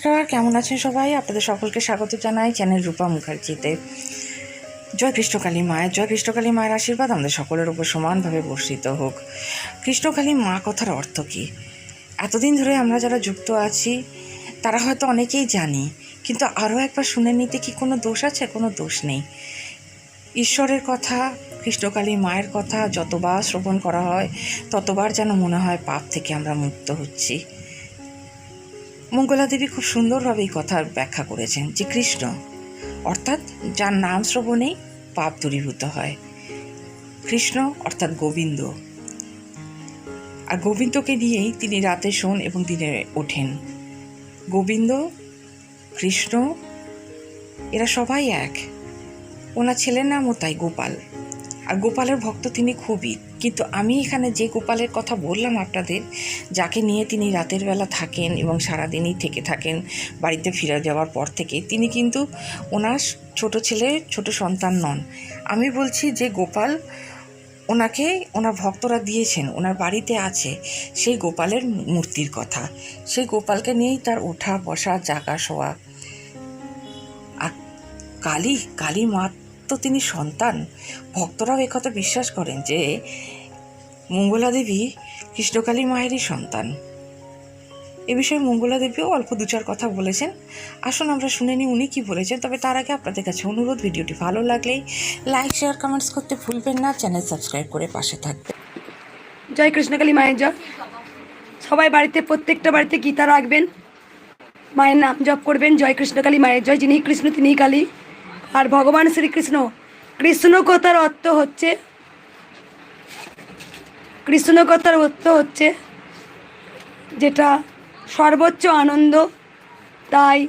নমস্কার কেমন আছেন সবাই? আপনাদের সকলকে স্বাগত জানাই চ্যানেল রূপা মুখার্জিতে। জয় কৃষ্ণকালী মায়ের জয় কৃষ্ণকালী মায়ের আশীর্বাদ আমাদের সকলের উপর সমানভাবে বর্ষিত হোক। কৃষ্ণকালী মা কথার অর্থ কী? এতদিন ধরে আমরা যারা যুক্ত আছি, তারা হয়তো অনেকেই জানি, কিন্তু আরও একবার শুনে নিতে কি কোনো দোষ আছে? কোনো দোষ নেই। ঈশ্বরের কথা, কৃষ্ণকালী মায়ের কথা যতবার শ্রবণ করা হয়, ততবার যেন মনে হয় পাপ থেকে আমরা মুক্ত হচ্ছি। মঙ্গলা দেবী খুব সুন্দরভাবে এই কথার ব্যাখ্যা করেছেন যে কৃষ্ণ, অর্থাৎ যার নাম শ্রবণেই পাপ দূরীভূত হয়। কৃষ্ণ, অর্থাৎ গোবিন্দ। আর গোবিন্দকে নিয়েই তিনি রাতে শোন এবং দিনে ওঠেন। গোবিন্দ, কৃষ্ণ, এরা সবাই এক। ওনার ছেলের নামও তাই গোপাল। আর গোপালের ভক্ত তিনি খুবই। কিন্তু আমি এখানে যে গোপালের কথা বললাম আপনাদের, যাকে নিয়ে তিনি রাতের বেলা থাকেন এবং সারাদিনই থেকে থাকেন বাড়িতে ফিরে যাওয়ার পর থেকে, তিনি কিন্তু ওনার ছোট ছেলে, ছোট সন্তান নন। আমি বলছি যে গোপাল ওনাকে, ওনার ভক্তরা দিয়েছেন, ওনার বাড়িতে আছে, সেই গোপালের মূর্তির কথা। সেই গোপালকে নিয়েই তার ওঠা বসা জাগা শোয়া আর কালী কালী মা তো তিনি সন্তান। ভক্তরাও একথা বিশ্বাস করেন যে মঙ্গলা দেবী কৃষ্ণকালী মায়েরই সন্তান। এ বিষয়ে মঙ্গলা দেবীও অল্প দু চার কথা বলেছেন। আসুন আমরা শুনে নিই উনি কী বলেছেন। তবে তার আগে আপনাদের কাছে অনুরোধ, ভিডিওটি ভালো লাগলেই লাইক, শেয়ার, কমেন্টস করতে ভুলবেন না। চ্যানেল সাবস্ক্রাইব করে পাশে থাকবেন। জয় কৃষ্ণকালী মায়ের জয় সবাই বাড়িতে, প্রত্যেকটা বাড়িতে গীতা রাখবেন। মায়ের নাম জপ করবেন। জয় কৃষ্ণকালী মায়ের জয়। যিনি কৃষ্ণ তিনি কালী। আর ভগবান শ্রীকৃষ্ণ কৃষ্ণ কথার অর্থ হচ্ছে কৃষ্ণ কথার অর্থ হচ্ছে যেটা সর্বোচ্চ আনন্দ। তাই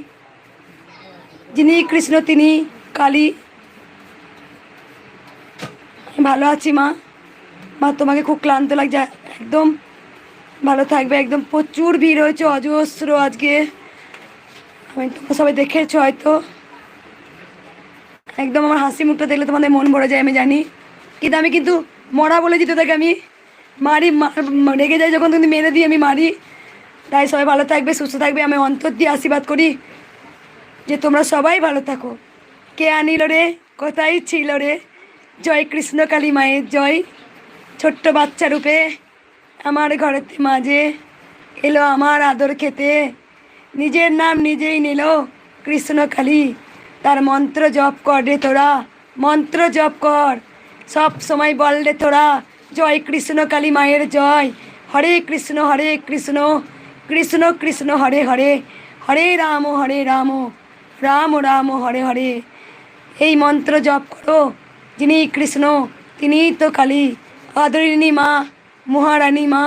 যিনি কৃষ্ণ, তিনি কালী। ভালো আছি মা। মা, তোমাকে খুব ক্লান্ত লাগছে। একদম ভালো থাকবে। একদম প্রচুর ভিড় হয়েছে, অজস্র আজকে। আমি, তোমরা সবাই দেখেছ হয়তো। একদম আমার হাসি মুখটা দেখলে তোমাদের মন ভরে যায়, আমি জানি। কিন্তু আমি কিন্তু মরা বলে বলেছি তোদেরকে আমি মারি রেগে যাই যখন তুমি মেরে দিই আমি মারি। তাই সবাই ভালো থাকবে, সুস্থ থাকবে। আমি অন্তর দিয়ে আশীর্বাদ করি যে তোমরা সবাই ভালো থাকো। কে আনিল রে? কোথায় ছিল রে? জয় কৃষ্ণ কালী মায়ের জয়। ছোট্ট বাচ্চা রূপে আমার ঘরের মাঝে এলো আমার আদর খেতে। নিজের নাম নিজেই নিল কৃষ্ণ কালী। তার মন্ত্র জপ কর রে তোরা, মন্ত্র জপ কর। সব সময় বল রে তোরা, জয় কৃষ্ণ কালী মায়ের জয়। হরে কৃষ্ণ হরে কৃষ্ণ কৃষ্ণ কৃষ্ণ, হরে হরে হরে রাম হরে রাম রাম রাম, হরে হরে। এই মন্ত্র জপ করো, যিনি কৃষ্ণ তিনিই তো কালী। আদরিণী মা, মহারানী মা,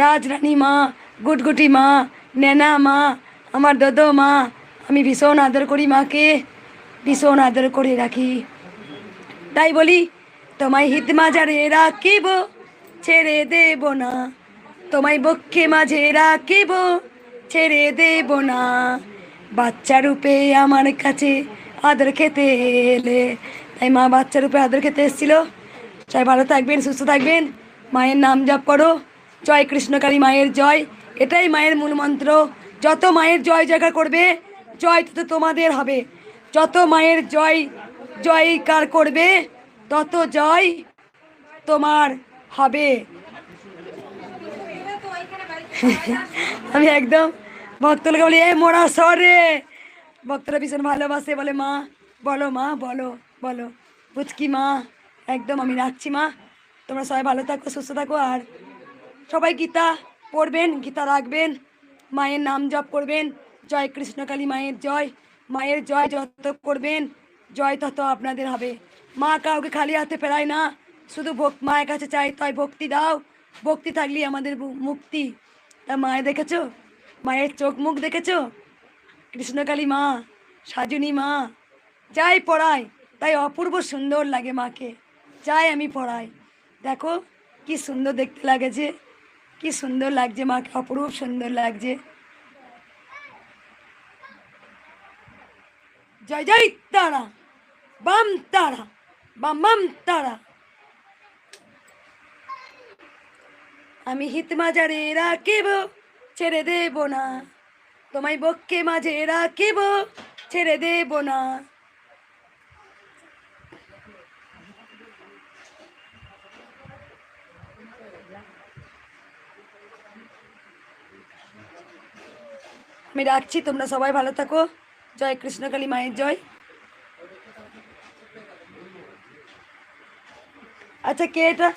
রাজরানী মা, গুটগুটি মা, নেনা মা, আমার দদো মা, আমি ভীষণ আদর করি মাকে। ভীষণ আদর করে রাখি। তাই বলি, তোমায় হিত মাঝারে রাখিব, ছেড়ে দেব না। তোমায় বক্ষে মাঝে রাখিব, ছেড়ে দেব না। বাচ্চা রূপে আমার কাছে আদর খেতে এলে। তাই মা বাচ্চা রূপে আদর খেতে এসেছিল। সবাই ভালো থাকবেন, সুস্থ থাকবেন। মায়ের নাম জপ করো। জয় কৃষ্ণকালী মায়ের জয়। এটাই মায়ের মূল মন্ত্র। যত মায়ের জয় জয়কার করবে, জয় তত তোমাদের হবে। যত মায়ের জয়, জয়কার করবে, তত জয় তোমার হবে। আমি একদম ভক্তলোকে বলি, এ মোড়া সরে ভক্তরা ভীষণ ভালোবাসে, বলে, মা, বলো মা, বলো বলো। বুঝকি মা, একদম আমি রাখছি মা। তোমরা সবাই ভালো থাকো, সুস্থ থাকো, আর সবাই গীতা পড়বেন, গীতা রাখবেন, মায়ের নাম জপ করবেন। জয় কৃষ্ণকালী মায়ের জয়। মায়ের জয় যত করবেন, জয় তত আপনাদের হবে। মা কাউকে খালি হাতে ফেরায় না, শুধু ভোক মায়ের কাছে চাই, তাই ভক্তি দাও। ভক্তি থাকলেই আমাদের মুক্তি। তা মায়ে দেখেছ? মায়ের চোখ মুখ দেখেছ? কৃষ্ণকালী মা, সাজুনি মা, যাই পড়াই তাই অপূর্ব সুন্দর লাগে মাকে। যাই আমি পড়াই দেখো, কি সুন্দর দেখতে লাগে যে, কি সুন্দর লাগছে মাকে, অপরূপ সুন্দর লাগছে। জয় জয় তারা, বাম তারা, বাম বাম তারা। আমি হিত মাজারে রাখিব, ছেড়ে দেব না। তোমায় বক্ষে মাঝে রাখিব, ছেড়ে দেব না। আমি রাখছি, তোমরা সবাই ভালো থাকো। জয় কৃষ্ণকালী মায়ের জয়। আচ্ছা কে এটা?